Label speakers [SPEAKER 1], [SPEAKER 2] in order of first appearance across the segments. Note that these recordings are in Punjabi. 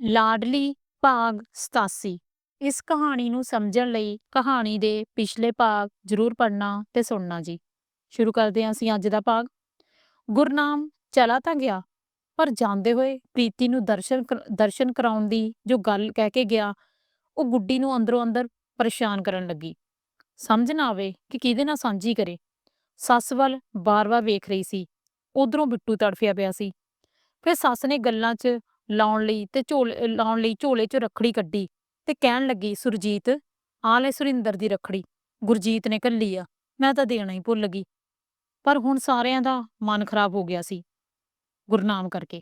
[SPEAKER 1] ਲਾਡਲੀ ਭਾਗ 87 ਇਸ ਕਹਾਣੀ ਨੂੰ ਸਮਝਣ ਲਈ ਕਹਾਣੀ ਦੇ ਪਿਛਲੇ ਭਾਗ ਜ਼ਰੂਰ ਪੜ੍ਹਨਾ ਤੇ ਸੁਣਨਾ ਜੀ। ਸ਼ੁਰੂ ਕਰਦੇ ਹਾਂ ਅਸੀਂ ਅੱਜ ਦਾ ਭਾਗ। ਗੁਰਨਾਮ ਚਲਾ ਤਾਂ ਗਿਆ, ਪਰ ਜਾਂਦੇ ਹੋਏ ਪ੍ਰੀਤੀ ਨੂੰ ਦਰਸ਼ਨ ਦਰਸ਼ਨ ਕਰਾਉਣ ਦੀ ਜੋ ਗੱਲ ਕਹਿ ਕੇ ਗਿਆ, ਉਹ ਗੁੱਡੀ ਨੂੰ ਅੰਦਰੋਂ ਅੰਦਰ ਪਰੇਸ਼ਾਨ ਕਰਨ ਲੱਗੀ। ਸਮਝ ਨਾ ਆਵੇ ਕਿ ਕਿਹਦੇ ਨਾਲ ਸਾਂਝੀ ਕਰੇ। ਸੱਸ ਵੱਲ ਬਾਰ-ਬਾਰ ਵੇਖ ਰਹੀ ਸੀ। ਉਧਰੋਂ ਬਿੱਟੂ ਤੜਫਿਆ ਪਿਆ ਸੀ। ਫਿਰ ਸੱਸ ਨੇ ਗੱਲਾਂ 'ਚ ਲਾਉਣ ਲਈ ਤੇ ਝੋਲੇ ਲਾਉਣ ਲਈ ਝੋਲੇ 'ਚ ਰੱਖੜੀ ਕੱਢੀ ਤੇ ਕਹਿਣ ਲੱਗੀ, ਸੁਰਜੀਤ ਆ ਲੈ ਸੁਰਿੰਦਰ ਦੀ ਰੱਖੜੀ, ਗੁਰਜੀਤ ਨੇ ਘੱਲੀ ਆ, ਮੈਂ ਤਾਂ ਦੇਣਾ ਹੀ ਭੁੱਲ ਗਈ। ਪਰ ਹੁਣ ਸਾਰਿਆਂ ਦਾ ਮਨ ਖਰਾਬ ਹੋ ਗਿਆ ਸੀ ਗੁਰਨਾਮ ਕਰਕੇ।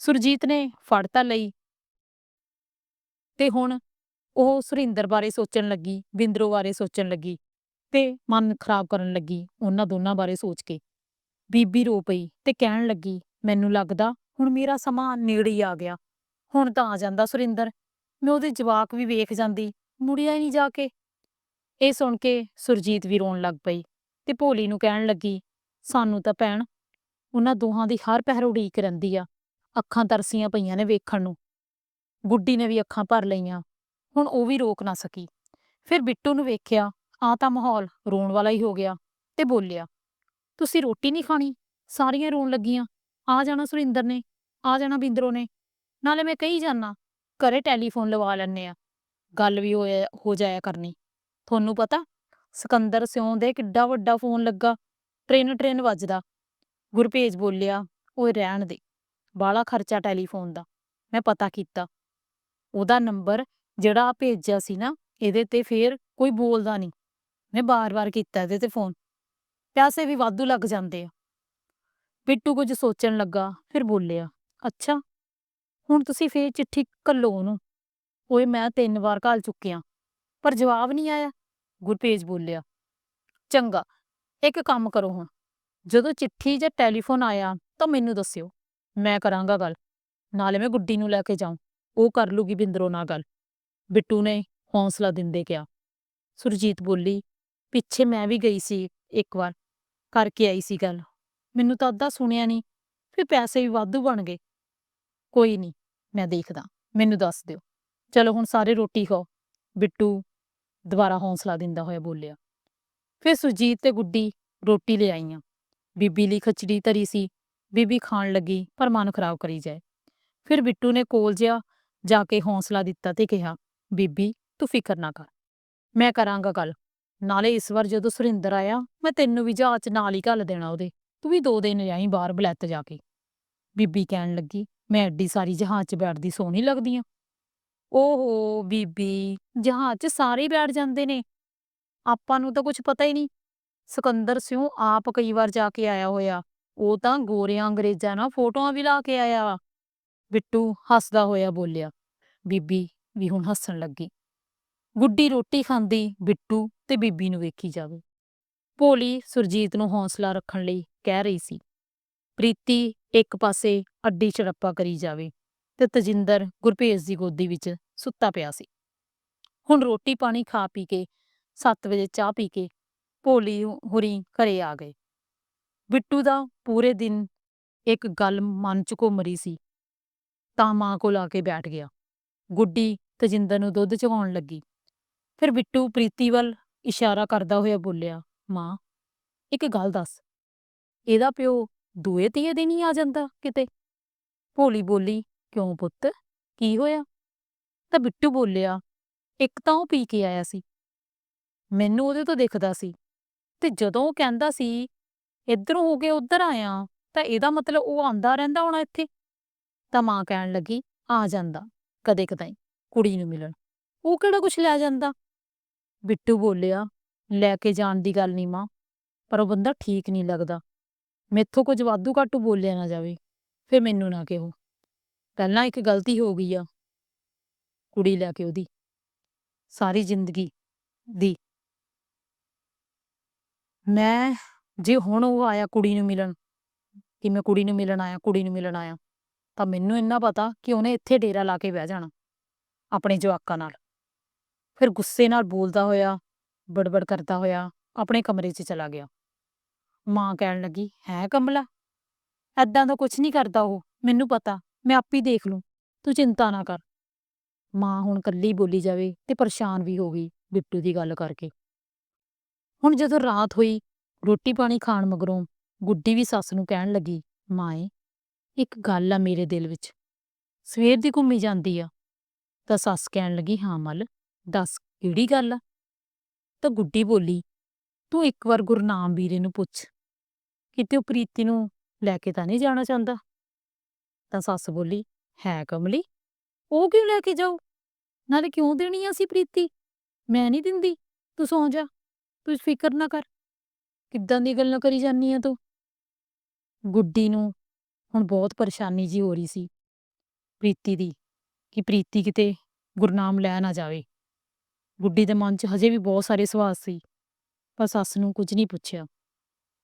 [SPEAKER 1] ਸੁਰਜੀਤ ਨੇ ਫੜ ਤਾਂ ਲਈ ਤੇ ਹੁਣ ਉਹ ਸੁਰਿੰਦਰ ਬਾਰੇ ਸੋਚਣ ਲੱਗੀ, ਬਿੰਦਰੋ ਬਾਰੇ ਸੋਚਣ ਲੱਗੀ ਤੇ ਮਨ ਖਰਾਬ ਕਰਨ ਲੱਗੀ, ਉਹਨਾਂ ਦੋਨਾਂ ਬਾਰੇ ਸੋਚ ਕੇ। ਬੀਬੀ ਰੋ ਪਈ ਤੇ ਕਹਿਣ ਲੱਗੀ, ਮੈਨੂੰ ਲੱਗਦਾ ਹੁਣ ਮੇਰਾ ਸਮਾਂ ਨੇੜੇ ਹੀ ਆ ਗਿਆ। ਹੁਣ ਤਾਂ ਆ ਜਾਂਦਾ ਸੁਰਿੰਦਰ। ਮੈਂ ਉਹਦੇ ਜਵਾਕ ਵੀ ਵੇਖ ਜਾਂਦੀ, ਮੁੜਿਆ ਹੀ ਨਹੀਂ ਜਾ ਕੇ। ਇਹ ਸੁਣ ਕੇ ਸੁਰਜੀਤ ਵੀ ਰੋਣ ਲੱਗ ਪਈ ਤੇ ਭੋਲੀ ਨੂੰ ਕਹਿਣ ਲੱਗੀ, ਸਾਨੂੰ ਤਾਂ ਭੈਣ, ਉਹਨਾਂ ਦੋਹਾਂ ਦੀ ਹਰ ਪਹਿਰ ਉਡੀਕ ਰਹਿੰਦੀ ਆ, ਅੱਖਾਂ ਤਰਸੀਆਂ ਪਈਆਂ ਨੇ ਵੇਖਣ ਨੂੰ। ਗੁੱਡੀ ਨੇ ਵੀ ਅੱਖਾਂ ਭਰ ਲਈਆਂ, ਹੁਣ ਉਹ ਵੀ ਰੋਕ ਨਾ ਸਕੀ। ਫਿਰ ਬਿੱਟੂ ਨੂੰ ਵੇਖਿਆ ਆ ਤਾਂ ਮਾਹੌਲ ਰੋਣ ਵਾਲਾ ਹੀ ਹੋ ਗਿਆ ਤੇ ਬੋਲਿਆ, ਤੁਸੀਂ ਰੋਟੀ ਨਹੀਂ ਖਾਣੀ? ਸਾਰੀਆਂ ਰੋਣ ਲੱਗੀਆਂ। ਆ ਜਾਣਾ ਸੁਰਿੰਦਰ ਨੇ, ਆ ਜਾਣਾ ਬਿੰਦਰੋ ਨੇ, ਨਾਲੇ ਮੈਂ ਕਹੀ ਜਾਣਾ ਘਰੇ ਟੈਲੀਫੋਨ ਲਵਾ ਲੈਣੇ ਆ, ਗੱਲ ਵੀ ਹੋਇਆ ਹੋ ਜਾਇਆ ਕਰਨੀ। ਤੁਹਾਨੂੰ ਪਤਾ, ਸਿਕੰਦਰ ਸਿਉਂ ਦੇ ਕਿੱਡਾ ਵੱਡਾ ਫੋਨ ਲੱਗਾ, ਟ੍ਰੇਨ ਟ੍ਰੇਨ ਵੱਜਦਾ। ਗੁਰਪੇਜ ਬੋਲਿਆ, ਓਏ ਰਹਿਣ ਦੇ ਬਾਲਾ ਖਰਚਾ ਟੈਲੀਫੋਨ ਦਾ, ਮੈਂ ਪਤਾ ਕੀਤਾ। ਉਹਦਾ ਨੰਬਰ ਜਿਹੜਾ ਭੇਜਿਆ ਸੀ ਨਾ, ਇਹਦੇ ਤੇ ਫੇਰ ਕੋਈ ਬੋਲਦਾ ਨਹੀਂ। ਮੈਂ ਬਾਰ-ਬਾਰ ਕੀਤਾ ਇਹਦੇ ਤੇ ਫੋਨ। ਪੈਸੇ ਵੀ ਵਾਧੂ ਲੱਗ ਜਾਂਦੇ ਆ। ਬਿੱਟੂ ਕੁਝ ਸੋਚਣ ਲੱਗਾ, ਫਿਰ ਬੋਲਿਆ, ਅੱਛਾ, ਹੁਣ ਤੁਸੀਂ ਫੇਰ ਚਿੱਠੀ ਘੱਲੋ ਉਹਨੂੰ। ਓਏ, ਮੈਂ ਤਿੰਨ ਵਾਰ ਘਾਲ ਚੁੱਕਿਆ ਪਰ ਜਵਾਬ ਨਹੀਂ ਆਇਆ। ਗੁਰਪੇਜ ਬੋਲਿਆ, ਚੰਗਾ, ਇੱਕ ਕੰਮ ਕਰੋ ਹੁਣ। ਜਦੋਂ ਚਿੱਠੀ ਜਾਂ ਟੈਲੀਫੋਨ ਆਇਆ ਤਾਂ ਮੈਨੂੰ ਦੱਸਿਓ, ਮੈਂ ਕਰਾਂਗਾ ਗੱਲ। ਨਾਲੇ ਮੈਂ ਗੁੱਡੀ ਨੂੰ ਲੈ ਕੇ ਜਾਉਂ ਉਹ ਕਰ ਲੂਗੀ ਬਿੰਦਰੋ ਨਾਲ ਗੱਲ। ਬਿੱਟੂ ਨੇ ਹੌਸਲਾ ਦਿੰਦੇ ਕਿਹਾ। ਸੁਰਜੀਤ ਬੋਲੀ, ਪਿੱਛੇ ਮੈਂ ਵੀ ਗਈ ਸੀ ਇੱਕ ਵਾਰ, ਕਰਕੇ ਆਈ ਸੀ ਗੱਲ। ਮੈਨੂੰ ਤਾਂ ਅੱਧਾ ਸੁਣਿਆ ਨਹੀਂ ਫਿਰ ਪੈਸੇ ਵੀ ਵਾਧੂ ਬਣ ਗਏ। ਕੋਈ ਨਹੀਂ ਮੈਂ ਦੇਖਦਾ, ਮੈਨੂੰ ਦੱਸ ਦਿਓ। ਚਲੋ ਹੁਣ ਸਾਰੇ ਰੋਟੀ ਖਾਓ। ਬਿੱਟੂ ਦੁਬਾਰਾ ਹੌਸਲਾ ਦਿੰਦਾ ਹੋਇਆ ਬੋਲਿਆ। ਫਿਰ ਸੁਰਜੀਤ ਤੇ ਗੁੱਡੀ ਰੋਟੀ ਲੈ ਆਈਆਂ। ਬੀਬੀ ਲਈ ਖਿਚੜੀ ਧਰੀ ਸੀ, ਬੀਬੀ ਖਾਣ ਲੱਗੀ, ਪਰ ਮਨ ਖਰਾਬ ਕਰੀ ਜਾਏ। ਫਿਰ ਬਿੱਟੂ ਨੇ ਕੋਲ ਜਿਹਾ ਜਾ ਕੇ ਹੌਸਲਾ ਦਿੱਤਾ ਤੇ ਕਿਹਾ, ਬੀਬੀ, ਤੂੰ ਫਿਕਰ ਨਾ ਕਰ। ਮੈਂ ਕਰਾਂਗਾ ਗੱਲ। ਨਾਲੇ ਇਸ ਵਾਰ ਜਦੋਂ ਸੁਰਿੰਦਰ ਆਇਆ, ਮੈਂ ਤੈਨੂੰ ਵੀ ਜਹਾਜ਼ ਨਾਲ ਹੀ ਘੱਲ ਦੇਣਾ ਉਹਦੇ। ਤੂੰ ਵੀ ਦੋ ਦਿਨ ਜਾਈ ਬਾਹਰ ਬਲੈਤ ਜਾ ਕੇ। ਬੀਬੀ ਕਹਿਣ ਲੱਗੀ, ਮੈਂ ਐਡੀ ਸਾਰੀ ਜਹਾਜ਼ 'ਚ ਬੈਠਦੀ ਸੋਹਣੀ ਲੱਗਦੀ ਆ। ਓਹੋ ਬੀਬੀ, ਜਹਾਜ਼ 'ਚ ਸਾਰੇ ਹੀ ਬੈਠ ਜਾਂਦੇ ਨੇ। ਆਪਾਂ ਨੂੰ ਤਾਂ ਕੁਝ ਪਤਾ ਹੀ ਨਹੀਂ। ਸਿਕੰਦਰ ਸਿਉ ਆਪ ਕਈ ਵਾਰ ਜਾ ਕੇ ਆਇਆ ਹੋਇਆ। ਉਹ ਤਾਂ ਗੋਰਿਆਂ ਅੰਗਰੇਜ਼ਾਂ ਨਾਲ ਫੋਟੋਆਂ ਵੀ ਲਾ ਕੇ ਆਇਆ ਵਾ। ਬਿੱਟੂ ਹੱਸਦਾ ਹੋਇਆ ਬੋਲਿਆ, ਬੀਬੀ ਵੀ ਹੁਣ ਹੱਸਣ ਲੱਗੀ। ਗੁੱਡੀ ਰੋਟੀ ਖਾਂਦੀ ਬਿੱਟੂ ਤੇ ਬੀਬੀ ਨੂੰ ਵੇਖੀ ਜਾਵੇ। ਭੋਲੀ ਸੁਰਜੀਤ ਨੂੰ ਹੌਸਲਾ ਰੱਖਣ ਲਈ ਕਹਿ ਰਹੀ ਸੀ, ਪ੍ਰੀਤੀ, ਇੱਕ ਪਾਸੇ ਅੱਡੀ ਚੜੱਪਾ ਕਰੀ ਜਾਵੇ ਤੇ ਤਜਿੰਦਰ ਗੁਰਪੇਸ਼ ਦੀ ਗੋਦੀ ਵਿੱਚ ਸੁੱਤਾ ਪਿਆ ਸੀ। ਹੁਣ ਰੋਟੀ ਪਾਣੀ ਖਾ ਪੀ ਕੇ 7 ਵਜੇ ਚਾਹ ਪੀ ਕੇ ਭੋਲੀ ਹੁਰੀ ਘਰੇ ਆ ਗਏ। ਬਿੱਟੂ ਦਾ ਪੂਰੇ ਦਿਨ ਇੱਕ ਗੱਲ ਮਨ ਚ ਘੁੰਮ ਰਹੀ ਸੀ। ਤਾਂ ਮਾਂ ਕੋਲ ਆ ਕੇ ਬੈਠ ਗਿਆ। ਗੁੱਡੀ ਤਜਿੰਦਰ ਨੂੰ ਦੁੱਧ ਚੁਗਾਉਣ ਲੱਗੀ। ਫਿਰ ਬਿੱਟੂ ਪ੍ਰੀਤੀ ਵੱਲ ਇਸ਼ਾਰਾ ਕਰਦਾ ਹੋਇਆ ਬੋਲਿਆ ਮਾਂ, ਇੱਕ ਗੱਲ ਦੱਸ। ਇਹਦਾ ਪਿਓ ਦੂਏ ਤੀਏ ਦਿਨ ਹੀ ਆ ਜਾਂਦਾ ਕਿਤੇ। ਭੋਲੀ ਬੋਲੀ, ਕਿਉਂ ਪੁੱਤ? ਕੀ ਹੋਇਆ? ਤਾਂ ਬਿੱਟੂ ਬੋਲਿਆ, ਇੱਕ ਤਾਂ ਉਹ ਪੀ ਕੇ ਆਇਆ ਸੀ। ਮੈਨੂੰ ਉਹਦੇ ਤੋਂ ਦਿਖਦਾ ਸੀ। ਤੇ ਜਦੋਂ ਉਹ ਕਹਿੰਦਾ ਸੀ, ਇੱਧਰੋਂ ਹੋ ਕੇ ਉੱਧਰ ਆਇਆ, ਤਾਂ ਇਹਦਾ ਮਤਲਬ ਉਹ ਆਂਦਾ ਰਹਿੰਦਾ ਹੋਣਾ ਇੱਥੇ? ਤਾਂ ਮਾਂ ਕਹਿਣ ਲੱਗੀ, ਆ ਜਾਂਦਾ, ਕਦੇ ਕਦਾਈ ਕੁੜੀ ਨੂੰ ਮਿਲਣ। ਉਹ ਕਿਹੜਾ ਕੁਛ ਲੈ ਜਾਂਦਾ? ਬਿੱਟੂ ਬੋਲਿਆ ਲੈ ਕੇ ਜਾਣ ਦੀ ਗੱਲ ਨਹੀਂ ਮਾਂ, ਪਰ ਉਹ ਬੰਦਾ ਠੀਕ ਨਹੀਂ ਲੱਗਦਾ। ਮੈਥੋਂ ਕੁਝ ਵਾਧੂ ਘਾਟੂ ਬੋਲਿਆ ਨਾ ਜਾਵੇ, ਫਿਰ ਮੈਨੂੰ ਨਾ ਕਿਹੋ। ਪਹਿਲਾਂ ਇੱਕ ਗਲਤੀ ਹੋ ਗਈ ਆ, ਕੁੜੀ ਲੈ ਕੇ ਉਹਦੀ। ਸਾਰੀ ਜ਼ਿੰਦਗੀ ਦੀ। ਮੈਂ, ਜੇ ਹੁਣ ਉਹ ਆਇਆ ਕੁੜੀ ਨੂੰ ਮਿਲਣ, ਕਿ ਮੈਂ ਕੁੜੀ ਨੂੰ ਮਿਲਣ ਆਇਆ, ਕੁੜੀ ਨੂੰ ਮਿਲਣ ਆਇਆ, ਤਾਂ ਮੈਨੂੰ ਇੰਨਾ ਪਤਾ ਕਿ ਉਹਨੇ ਇੱਥੇ ਡੇਰਾ ਲਾ ਕੇ ਬਹਿ ਜਾਣਾ, ਆਪਣੇ ਜਵਾਕਾਂ ਨਾਲ। ਫਿਰ ਗੁੱਸੇ ਨਾਲ ਬੋਲਦਾ ਹੋਇਆ ਬੜਬੜ ਕਰਦਾ ਹੋਇਆ ਆਪਣੇ ਕਮਰੇ 'ਚ ਚਲਾ ਗਿਆ। ਮਾਂ ਕਹਿਣ ਲੱਗੀ, ਹੈ ਕਮਲਾ? ਐਦਾਂ ਦਾ ਕੁਝ ਨਹੀਂ ਕਰਦਾ ਉਹ, ਮੈਨੂੰ ਪਤਾ, ਮੈਂ ਆਪੇ ਦੇਖ ਲੂੰ, ਤੂੰ ਚਿੰਤਾ ਨਾ ਕਰ। ਮਾਂ ਹੁਣ ਕੱਲੀ ਬੋਲੀ ਜਾਵੇ ਤੇ ਪਰੇਸ਼ਾਨ ਵੀ ਹੋ ਗਈ ਬਿੱਟੂ ਦੀ ਗੱਲ ਕਰਕੇ। ਹੁਣ ਜਦੋਂ ਰਾਤ ਹੋਈ, ਰੋਟੀ ਪਾਣੀ ਖਾਣ ਮਗਰੋਂ ਗੁੱਡੀ ਵੀ ਸੱਸ ਨੂੰ ਕਹਿਣ ਲੱਗੀ, ਮਾਏ, ਇੱਕ ਗੱਲ ਆ ਮੇਰੇ ਦਿਲ ਵਿੱਚ, ਸਵੇਰ ਦੀ ਘੁੰਮੀ ਜਾਂਦੀ ਆ। ਤਾਂ ਸੱਸ ਕਹਿਣ ਲੱਗੀ, ਹਾਂ ਮਲ, ਦੱਸ ਕਿਹੜੀ ਗੱਲ ਆ? ਤਾਂ ਗੁੱਡੀ ਬੋਲੀ, ਤੂੰ ਇੱਕ ਵਾਰ ਗੁਰਨਾਮ ਵੀਰੇ ਨੂੰ ਪੁੱਛ। ਕਿਤੇ ਉਹ ਪ੍ਰੀਤੀ ਨੂੰ ਲੈ ਕੇ ਤਾਂ ਨਹੀਂ ਜਾਣਾ ਚਾਹੁੰਦਾ? ਤਾਂ ਸੱਸ ਬੋਲੀ, ਹੈ ਕਮਲੀ, ਉਹ ਕਿਉਂ ਲੈ ਕੇ ਜਾਊ? ਨਾਲੇ ਕਿਉਂ ਦੇਣੀ ਆ ਸੀ ਪ੍ਰੀਤੀ? ਮੈਂ ਨਹੀਂ ਦਿੰਦੀ, ਤੂੰ ਸੌਂ ਜਾ, ਤੂੰ ਫਿਕਰ ਨਾ ਕਰ। ਕਿੱਦਾਂ ਦੀ ਗੱਲਾਂ ਕਰੀ ਜਾਨੀ ਆ ਤੂੰ? ਗੁੱਡੀ ਨੂੰ ਹੁਣ ਬਹੁਤ ਪਰੇਸ਼ਾਨੀ ਜੀ ਹੋ ਰਹੀ ਸੀ ਪ੍ਰੀਤੀ ਦੀ, ਕਿ ਪ੍ਰੀਤੀ ਕਿਤੇ ਗੁਰਨਾਮ ਲੈ ਨਾ ਜਾਵੇ। ਗੁੱਡੀ ਦੇ ਮਨ 'ਚ ਹਜੇ ਵੀ ਬਹੁਤ ਸਾਰੇ ਸਵਾਲ ਸੀ, ਪਰ ਸੱਸ ਨੂੰ ਕੁਝ ਨਹੀਂ ਪੁੱਛਿਆ।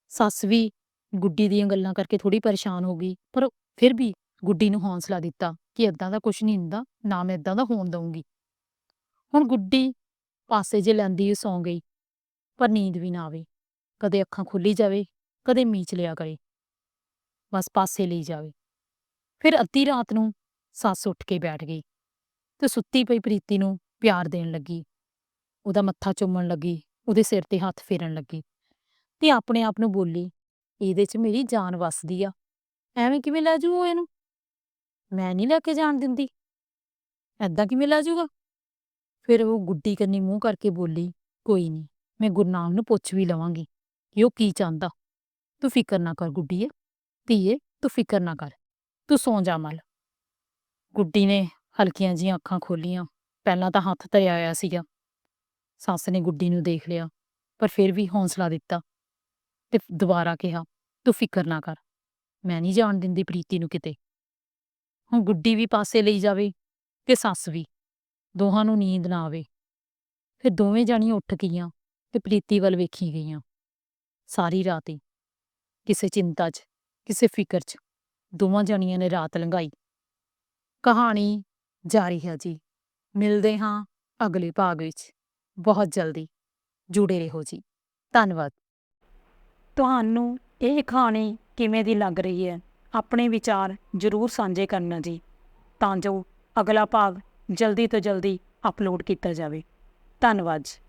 [SPEAKER 1] ਸੱਸ ਵੀ ਗੁੱਡੀ ਦੀਆਂ ਗੱਲਾਂ ਕਰਕੇ ਥੋੜੀ ਪਰੇਸ਼ਾਨ ਹੋ ਗਈ, ਪਰ ਫਿਰ ਵੀ ਗੁੱਡੀ ਨੂੰ ਹੌਸਲਾ ਦਿੱਤਾ ਕਿ ਇਦਾਂ ਦਾ ਕੁਝ ਨਹੀਂ ਹੁੰਦਾ, ਨਾ ਮੈਂ ਇਦਾਂ ਦਾ ਹੋਣ ਦਊਂਗੀ। ਹੁਣ ਗੁੱਡੀ ਪਾਸੇ ਜੇ ਲੈਂਦੀ ਸੌਂ ਗਈ, ਪਰ ਨੀਂਦ ਵੀ ਨਾ ਆਵੇ। ਕਦੇ ਅੱਖਾਂ ਖੁੱਲੀ ਜਾਵੇ, ਕਦੇ ਮੀਚ ਲਿਆ ਕਰੇ। ਬਸ ਪਾਸੇ ਲਈ ਜਾਵੇ। ਫਿਰ ਅੱਧੀ ਰਾਤ ਨੂੰ ਸੱਸ ਉੱਠ ਕੇ ਬੈਠ ਗਈ ਤੇ ਸੁੱਤੀ ਪਈ ਪ੍ਰੀਤੀ ਨੂੰ ਪਿਆਰ ਦੇਣ ਲੱਗੀ। ਉਹਦਾ ਮੱਥਾ ਚੁੰਮਣ ਲੱਗੀ, ਉਹਦੇ ਸਿਰ ਤੇ ਹੱਥ ਫੇਰਨ ਲੱਗੀ ਤੇ ਆਪਣੇ ਆਪ ਨੂੰ ਬੋਲੀ, ਇਹਦੇ 'ਚ ਮੇਰੀ ਜਾਨ ਵਸਦੀ ਆ। ਐਵੇਂ ਕਿਵੇਂ ਲੈ ਜੂ ਉਹ ਇਹਨੂੰ? ਮੈਂ ਨਹੀਂ ਲੈ ਕੇ ਜਾਣ ਦਿੰਦੀ। ਐਦਾਂ ਕਿਵੇਂ ਲੈ ਜੂਗਾ ਫਿਰ ਉਹ ਗੁੱਡੀ ਕੰਨੀ ਮੂੰਹ ਕਰਕੇ ਬੋਲੀ, ਕੋਈ ਨਹੀਂ, ਮੈਂ ਗੁਰਨਾਮ ਨੂੰ ਪੁੱਛ ਵੀ ਲਵਾਂਗੀ ਕਿ ਉਹ ਕੀ ਚਾਹੁੰਦਾ। ਤੂੰ ਫਿਕਰ ਨਾ ਕਰ ਗੁੱਡੀਏ ਧੀਏ, ਤੂੰ ਫਿਕਰ ਨਾ ਕਰ, ਤੂੰ ਸੌਂ ਜਾ ਮਲ। ਗੁੱਡੀ ਨੇ ਹਲਕੀਆਂ ਜੀਆਂ ਅੱਖਾਂ ਖੋਲੀਆਂ, ਪਹਿਲਾਂ ਤਾਂ ਹੱਥ ਧਰਿਆ ਹੋਇਆ ਸੀਗਾ। ਸੱਸ ਨੇ ਗੁੱਡੀ ਨੂੰ ਦੇਖ ਲਿਆ, ਪਰ ਫਿਰ ਵੀ ਹੌਸਲਾ ਦਿੱਤਾ ਤੇ ਦੁਬਾਰਾ ਕਿਹਾ, ਤੂੰ ਫਿਕਰ ਨਾ ਕਰ, ਮੈਂ ਨਹੀਂ ਜਾਣ ਦਿੰਦੀ ਪ੍ਰੀਤੀ ਨੂੰ ਕਿਤੇ। ਹੁਣ ਗੁੱਡੀ ਵੀ ਪਾਸੇ ਲਈ ਜਾਵੇ ਤੇ ਸੱਸ ਵੀ, ਦੋਹਾਂ ਨੂੰ ਨੀਂਦ ਨਾ ਆਵੇ। ਫਿਰ ਦੋਵੇਂ ਜਾਣੀਆਂ ਉੱਠ ਗਈਆਂ ਤੇ ਪ੍ਰੀਤੀ ਵੱਲ ਵੇਖੀ ਗਈਆਂ। ਸਾਰੀ ਰਾਤ ਹੀ, ਕਿਸੇ ਚਿੰਤਾ 'ਚ, ਕਿਸੇ ਫਿਕਰ 'ਚ, ਦੋਵਾਂ ਜਾਣੀਆਂ ਨੇ ਰਾਤ ਲੰਘਾਈ। ਕਹਾਣੀ ਜਾਰੀ ਹੈ ਜੀ, ਮਿਲਦੇ ਹਾਂ ਅਗਲੇ ਭਾਗ ਵਿੱਚ। ਬਹੁਤ ਜਲਦੀ ਜੁੜੇ ਰਹੋ ਜੀ। ਧੰਨਵਾਦ।
[SPEAKER 2] ਤੁਹਾਨੂੰ ਇਹ ਕਹਾਣੀ ਕਿਵੇਂ ਦੀ ਲੱਗ ਰਹੀ ਹੈ, ਆਪਣੇ ਵਿਚਾਰ ਜ਼ਰੂਰ ਸਾਂਝੇ ਕਰਨਾ ਜੀ, ਤਾਂ ਜੋ ਅਗਲਾ ਭਾਗ ਜਲਦੀ ਤੋਂ ਜਲਦੀ ਅਪਲੋਡ ਕੀਤਾ ਜਾਵੇ। ਧੰਨਵਾਦ ਜੀ।